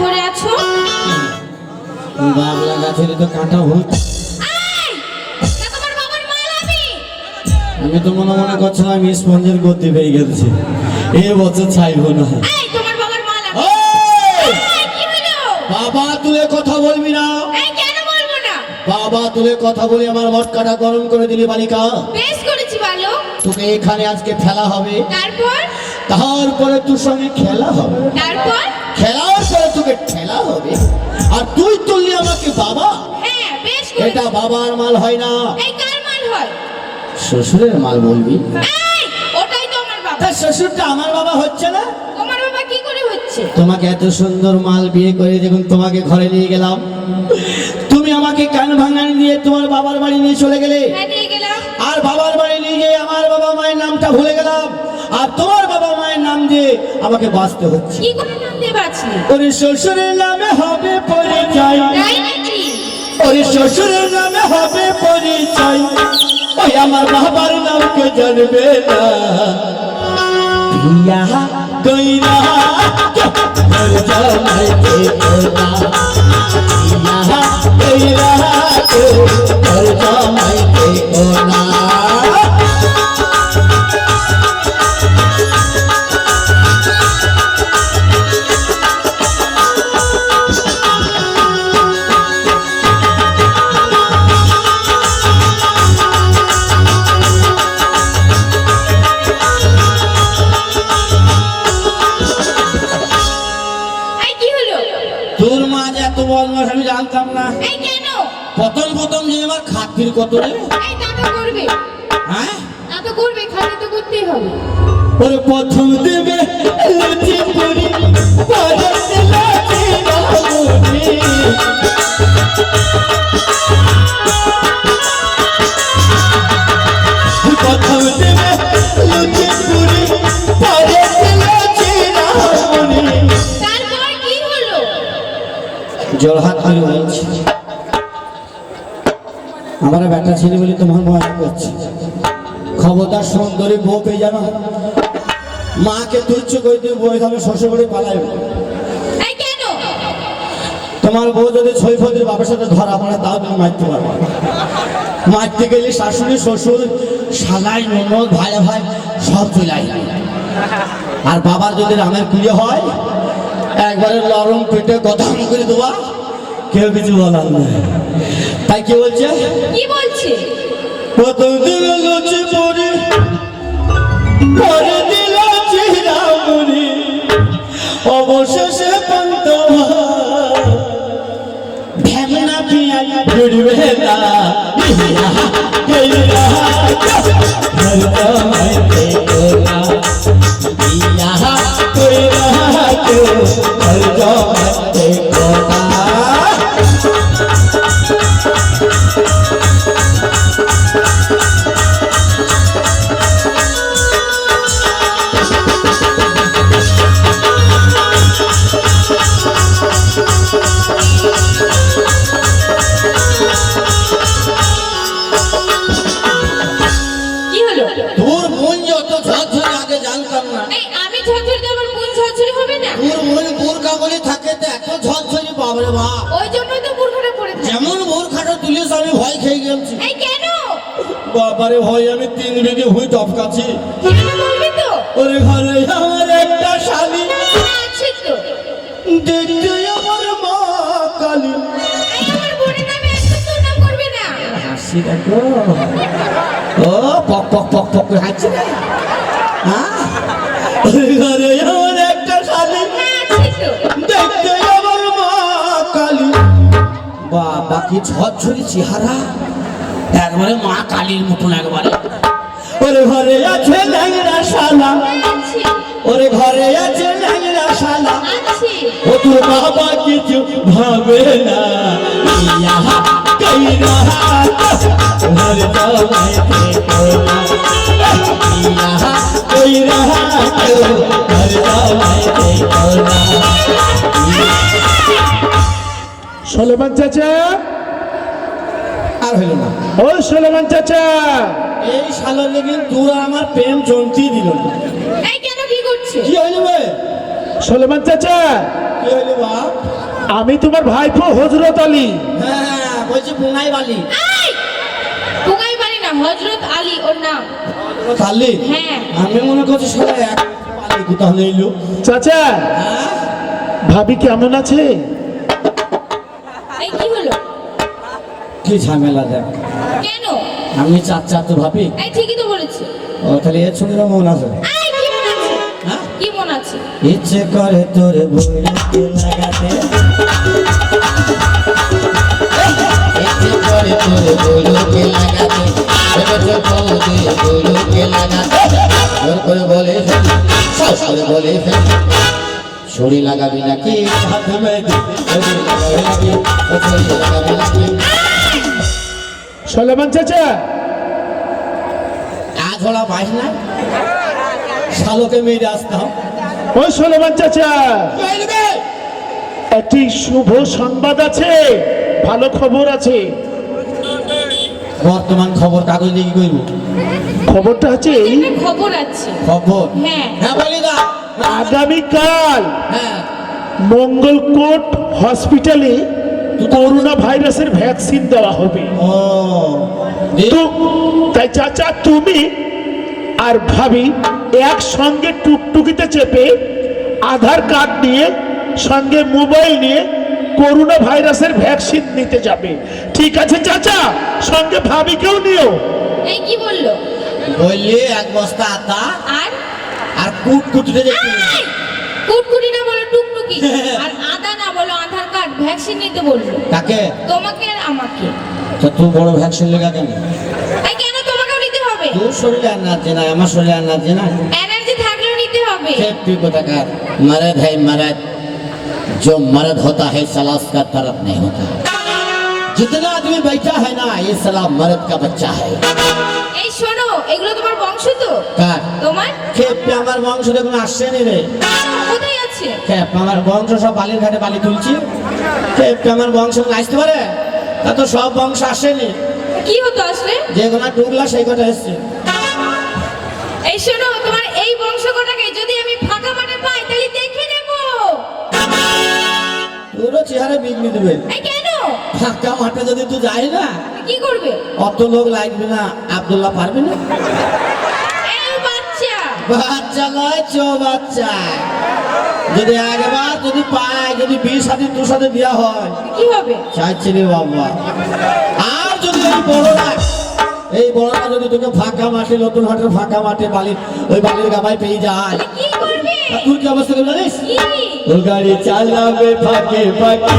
ধরে আছো? বাবলা গাছের তো কাঁটা মাল আমি। তো মনে মনে করছিলাম আমি স্পঞ্জের গতি পেয়ে গেছি। এ বছর চাইব না। বাবা তুলে কথা বলবি না। বাবা তুলে কথা বলে আমার মটকাটা গরম করে দিলি বালিকা। বেশ করেছি ভালো তোকে এখানে আজকে ফেলা হবে। তারপর? তারপরে তোর সঙ্গে খেলা হবে। তারপর? তোকে ঠেলা হবে। আর তুই তুললি আমাকে বাবা। হ্যাঁ এটা বাবার মাল হয় না। শ্বশুরের মাল বলবি? শ্বশুরটা আমার বাবা হচ্ছে না? তোমাকে এত সুন্দর মাল বিয়ে করে যখন তোমাকে ঘরে নিয়ে গেলাম। তুমি আমাকে কান ভাঙানি দিয়ে তোমার বাবার বাড়ি নিয়ে চলে গেলে। হ্যাঁ নিয়ে আর বাবার বাড়ি নিয়ে গিয়ে আমার বাবা মায়ের নামটা ভুলে গেলাম। আর তোমার বাবা মায়ের নাম দিয়ে আমাকে বাঁচতে হচ্ছে। কি করে নাম দিয়ে বাঁচলি? ওরে শ্বশুরের নামে হবে পরিচয়। ওরে শ্বশুরের নামে হবে পরিচয়। ওই আমার বাবার নামকে জানবে না? বিয়া কইরা কইরা। বদমাস আমি জানতাম না। এই কেন? প্রথম প্রথম যে আমার খাতির কত রে? এই তা করবে। হ্যাঁ? তো করবে তো করতেই হবে। ওরে প্রথম দেবে লুচি পুরি। জলহাত করে বলছি আমার ব্যাটা ছেলে বলে তোমার মনে করছে। খবরদার সুন্দরী বউ পেয়ে জানো মাকে তুচ্ছ করে দিয়ে বই তাহলে শ্বশুর বাড়ি পালাই তোমার বউ যদি ছৈফদের বাবার সাথে ধরা পড়ে তাও তুমি মারতে পারবে। মারতে গেলে শাশুড়ি শ্বশুর সালাই ননদ ভাই ভাই সব চলাই আর বাবার যদি রামের কুড়িয়ে হয় একবারে লরম পেটে কথা করে দেওয়া কেউ কিছু বলার নাই। তাই কি বলছে? কি বলছে? প্রথম দিন লুচি বাবারে ভয় আমি তিন বিঘে হুই টপকাছি ওরে ঘরে আমার একটা শালি। হ্যাঁ, দেখতে আমার মা কালী। ও পক পক পক পক করে হাসছে না হ্যাঁ ওরে ঘরে আমার একটা শালি। হ্যাঁ দেখতে আমার মা কালী। বাবা কি ঝরঝরি চেহারা। একবারে মা কালীর মতন একবারে। ওরে ঘরে আছে ল্যাংরা শালা। ওরে ঘরে আছে ল্যাংরা শালা। ও তোর বাবা কিছু ভাবে না। ঘর ঘর সোলেমান চাচা? আর হইল না। ও সোলেমান চাচা। এই শালার লেগে তোর আমার প্রেম দিল না। এই কেন কি করছে কি হইল বে? সোলেমান চাচা কি হইল বাপ আমি তোমার ভাইপো হজরত আলী। হ্যাঁ বলছি বুনাই বালি। এই! পুগাই বাড়ি না হজরত আলী ওর নাম। খালি হ্যাঁ। আমি মনে করছি সবাই এক বালি চাচা হ্যাঁ? ভাবি কেমন আছে? এই কি হলো? কি ঝামেলা দেখ? কেন? আমি চাচ্চা তো ভাবি। এই ঠিকই তো বলেছি। ও তাহলে এর সঙ্গে মন আছে এই কি মন আছে? হ্যাঁ? কি মন আছে? ইচ্ছে করে তোর বইকে লাগাতে। ইচ্ছে করে তোর লাগাতে। গোলুকে লাগাতে। জোর করে বলে করে বলে ফেলি। ছড়ি লাগাবি নাকি? হাতে লাগাবি। সোলেমান চাচা। আজ ওরা না? শালোকে মেরে আসতাম ওই সোলেমান চাচা। একটি শুভ সংবাদ আছে ভালো খবর আছে। বর্তমান খবর কাগজ দিয়ে কি করব? খবরটা হচ্ছে এই? খবর আছে। খবর? হ্যাঁ। হ্যাঁ বলি না। আগামীকাল হ্যাঁ। মঙ্গলকোট হসপিটালে করোনা ভাইরাসের ভ্যাকসিন দেওয়া হবে। তো তাই চাচা তুমি আর ভাবি একসঙ্গে টুকটুকিতে চেপে আধার কার্ড নিয়ে সঙ্গে মোবাইল নিয়ে করোনা ভাইরাসের ভ্যাকসিন নিতে যাবে। ঠিক আছে চাচা সঙ্গে ভাবিকেও নিও। এই কি বলল? বললি এক বস্তা আটা আর? আর কুট কুটতে দেখি কুটকুটি না বলো টুকটুকি। আর আদা না বলো আধার কার্ড ভ্যাকসিন নিতে বললো কাকে তোমাকে আর আমাকে তো তুই বড় ভ্যাকসিন লেগা কেন এই কেন তোমাকেও নিতে হবে তোর শরীরে এনার্জি নাই আমার শরীরে এনার্জি নাই এনার্জি থাকলেও নিতে হবে सेफ्टी को तक मर्द है मर्द जो मर्द होता है साला उसका तरफ नहीं होता जितना आदमी बैठा है ना ये साला मर्द का बच्चा है এই শোনো এগুলো তোমার বংশ তো कार তোমার খেপে আমার বংশ দেখুন আসছেনি রে কোথায় আছে আমার বংশ সব বালির ঘাটে বালি তুলছি। আমার বংশ আসতে পারে? তা তো সব বংশ আসেনি। কি হতো আসলে? যে গোনা টুকলা সেই কথা এসছে। এই শোনো তোমার এই বংশ কটাকে যদি আমি ফাঁকা মাঠে পাই তাহলে দেখে নেব। তোরও চেহারা বিগড়ি দেবে। কেন? ফাঁকা মাঠে যদি তুই যাই না কি করবে? অত লোক লাগবে না আব্দুল্লাহ পারবে না। বাচ্চা। বাচ্চা নয় চো বাচ্চা। যদি একবার যদি পায় যদি বিশ হাতে তোর সাথে দেওয়া হয়। কি হবে? চাইছি রে বাবা। আর যদি এই বড়রা এই বড়রা যদি তোকে ফাঁকা মাঠে নতুন হাটের ফাঁকা মাঠে বালি ওই বালির গাবায় পেয়ে যায়। তোর কি অবস্থা করবে জানিস? তোর গাড়ি চালাবে ফাঁকে ফাঁকে।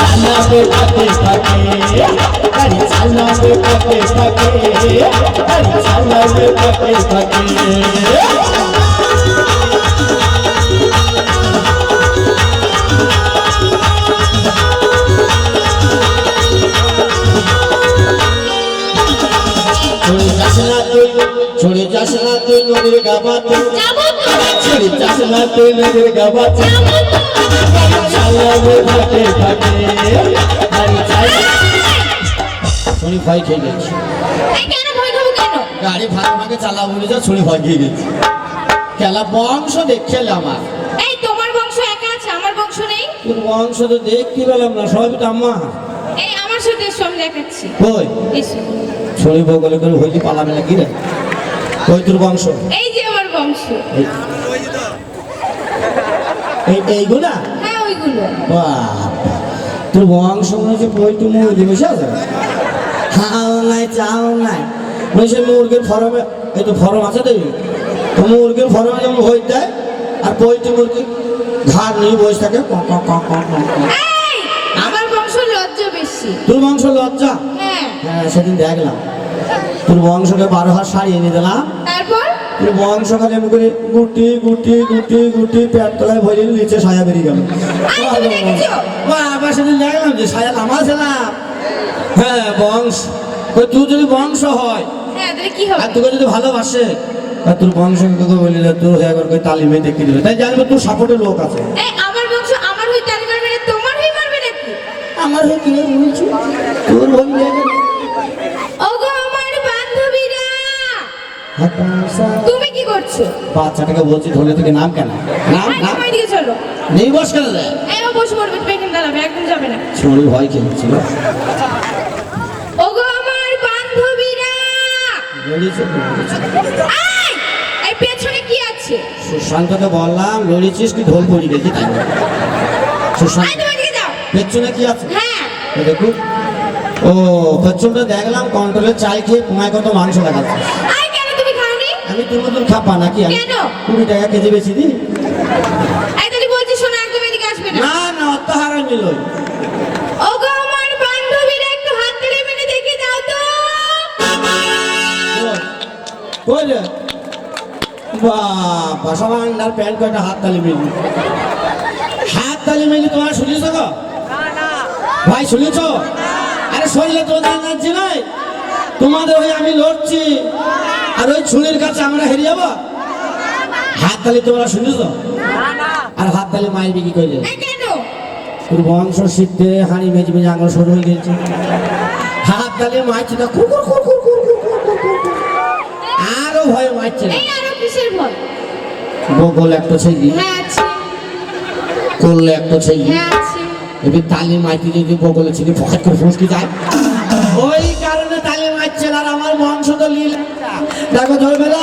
চালাবে ফাঁকে ফাঁকে। গাড়ি চালাবে ফাঁকে ফাঁকে। গাড়ি চালাবে ফাঁকে ফাঁকে। ছড়ে যাস না তুই নদীর গাবাতে। ছড়ে যাস না তুই নদীর গাবাতে। গাড়ি চালা ছড়ি ভয় খেয়ে গেছি। গাড়ি ভাগ ভাগে চালা বলে যা ছড়ি ভয় খেয়ে গেছি। খেলা বংশ দেখছিল আমার এই তোমার বংশ একা আছে আমার। বংশ নেই তোর বংশ তো দেখতে পেলাম না সবাই তো আম্মা। এই আমার সাথে এসো দেখাচ্ছি। কই? ছড়ি বগলে করে হইলি পালাবে না কি রে? কই তোর বংশ? এই যে আমার বংশ। এই- এই এইগুলা? হ্যাঁ ওইগুলো। বাহ, তোর বংশ মনে হচ্ছে পৈটু মুরগি আছে নাই চাও নাই। বসে মুরগির ফরমে এই তো ফরম আছে তো তো মুরগির ফরমে যেমন হয়ে দেয় আর পৈটু মুরগি ঘাড় নিয়ে বসে থাকে ক ক আমার বংশ লজ্জা বেশি। তোর বংশ লজ্জা? হ্যাঁ। হ্যাঁ সেদিন দেখলাম। তোর বংশকে বারো হাত শাড়ি এনে দিলাম। তোর বংশ খালি এমন করে গুটি গুটি গুটি গুটি পেট তলায় ভরে নিচে সায়া বেরিয়ে গেল। আবার সেদিন দেখলাম যে সায়া নামাছিলাম হ্যাঁ বংশ। তুই যদি বংশ হয় হ্যাঁ আর তোকে যদি ভালোবাসে আর তোর বংশ তোকে বলি তোর হয়ে করে তালিমে দেখে দিবে। তাই জানবে তোর সাপোর্টের লোক আছে। আমার হয়ে কি বলছি? তোর বলবি তুমি কি করছ? বাচ্চাটাকে বলছি ধরে থেকে নাম কেন? নাম নাম? এদিকে চলো। নেই বস কেন এই ও বসে পড়বে তুমি এখানে দাঁড়াবে একদম যাবে না। ছোড়ি ভয় খেলছিল ওগো আমার বান্ধবীরা! এই, পেছনে কি আছে? সুশান্তকে বললাম লড়িয়েছিস কি ঢোল পড়ি গেছি তাই সুশান্ত পেছনে কি আছে? হ্যাঁ। দেখুন। ও পেছনটা দেখলাম কন্ট্রোলের চাই খেয়ে পুমায় কত মাংস দেখাচ্ছে এই কেন তুমি খাওনি আমি তোর মতন খাপা নাকি কেন? কুড়ি টাকা কেজি বেশি আসবে না। না না অত হারাই নিল ওগো আমার বান্ধবীরা একটু হাত তুলে মেরে দেখে দাও তো। কই? রে? বাবা সবার প্যান্ট কয়টা হাত তালি মিলি? হাত তালি মিলি তোমরা শুনেছ গো? ভাই শুনেছ? আরে শরীরে তোমাদের এনার্জি নাই? তোমাদের হয়ে আমি লড়ছি। আর ওই ছুরির কাছে আমরা হেরে যাব? হাত তালি তোমরা শুনেছ? আর হাত তালি মায়ের বিক্রি করে তোর বংশ সিদ্ধে হাঁড়ি মেজে মেজে আঙুল সরু হয়ে গেছে। হাত তালি মারছে না কুকুর কুকুর আরও ভয় মারছে বগল একটা ছেলে। হ্যাঁ করলে একটা ছেলে। হ্যাঁ এবার তালি মাইতে যদি বগলে ছেলে ফকাট করে ফুসকে যায়। ওই কারণে আর আমার বংশ তো লীল দেখো ধরবে না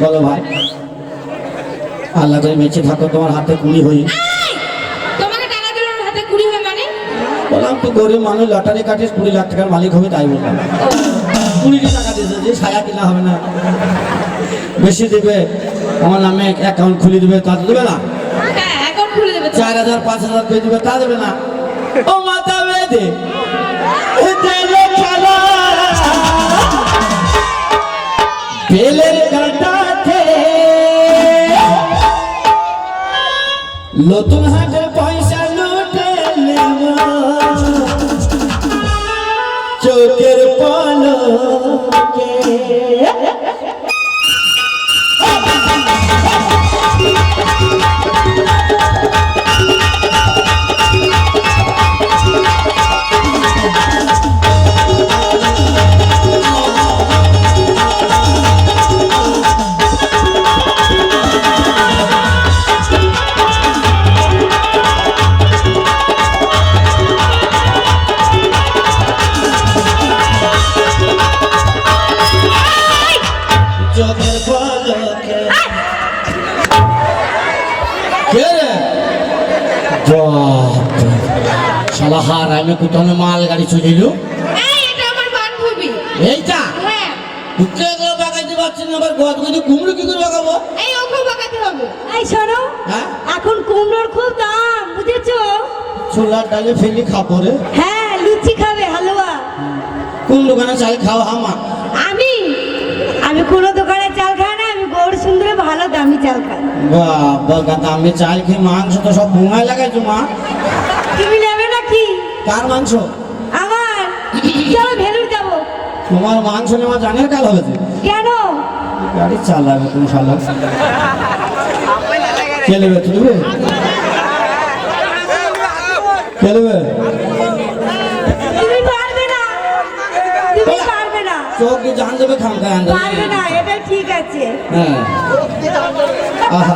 বলো ভাই আল্লাহ করে বেঁচে থাকো তোমার হাতে কুড়ি হই মানে? বললাম তো গরিব মানুষ লটারি কাটিস কুড়ি লাখ টাকার মালিক হবে তাই বললাম। কুড়ি টাকা দিয়েছে যে সায়া কিনা হবে না। বেশি দেবে আমার নামে অ্যাকাউন্ট খুলে দেবে তা দেবে না? চার হাজার পাঁচ হাজার পেয়ে দেবে তা দেবে না। ও মাথা বেঁধে বেলের কাটাতে নতুন হাটের পয়সা লুটে চোখের পলকে। শালা হার আমি কোথাও মাল গাড়ি চলিল এই এটা আমার বান্ধবী। এইটা? হ্যাঁ। ঢুকে গেলে বাগাইতে পারছি না আবার গদ গদি কুমড়ো কি করে বাগাবো? এই ওকে বাগাতে হবে। এই শোনো। হ্যাঁ? এখন কুমড়োর খুব দাম বুঝেছ? ছোলার ডালে ফেলি খাব রে। হ্যাঁ লুচি খাবে হালুয়া। কোন দোকানে চাল খাও হামা আমি? আমি কোনো দোকানে ভালো দামি চাল খাই বাবা দামে চাল খেয়ে মাংস তো সব ভুঙায় লাগাইছো মা। তুমি নেবে নাকি? কার মাংস? আমার। চলো ভেলুর যাব তোমার মাংস নেওয়া জানের কাল হয়েছে কেন? গাড়ি চালাবে তুমি শালা। কে নেবে? কে নেবে? চোখ দিয়ে জান দেবে খাম খায় আন্দাজ পারবে না এটা ঠিক আছে। হ্যাঁ। আহা।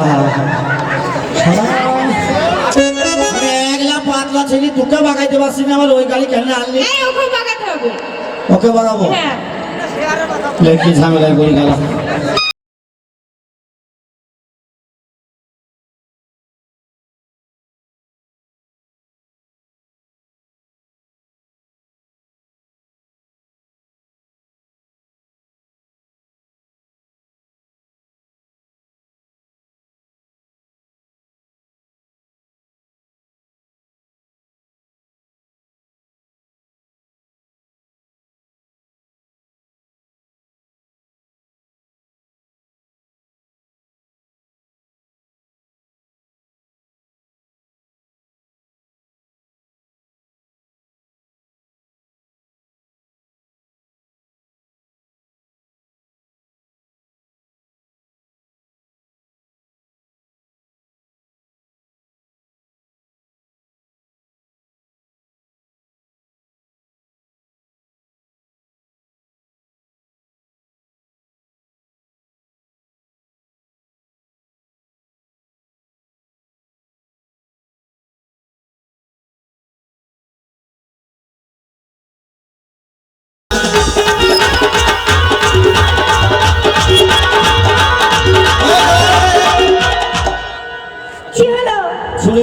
আমি একলা পাতলা ছেলে তোকে বাগাইতে পারছি না আমার ওই গাড়ি কেন আনলি? ওকে বাগাতে হবে। ওকে বাগাবো? হ্যাঁ। লেখি ঝামেলায় পড়ে গেলাম।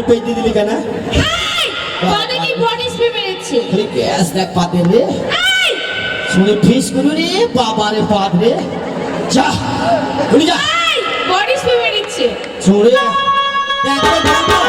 তুই পেতে দিলি কেন? পাতে কি বডি স্প্রে মেরেছে খালি গ্যাস দেখ পাতে রে। এই, শুনে ফিস করু রে বাবারে পাত রে। যা বলি যা। বডি স্প্রে মেরেছে শুনে দেখ দেখো রে।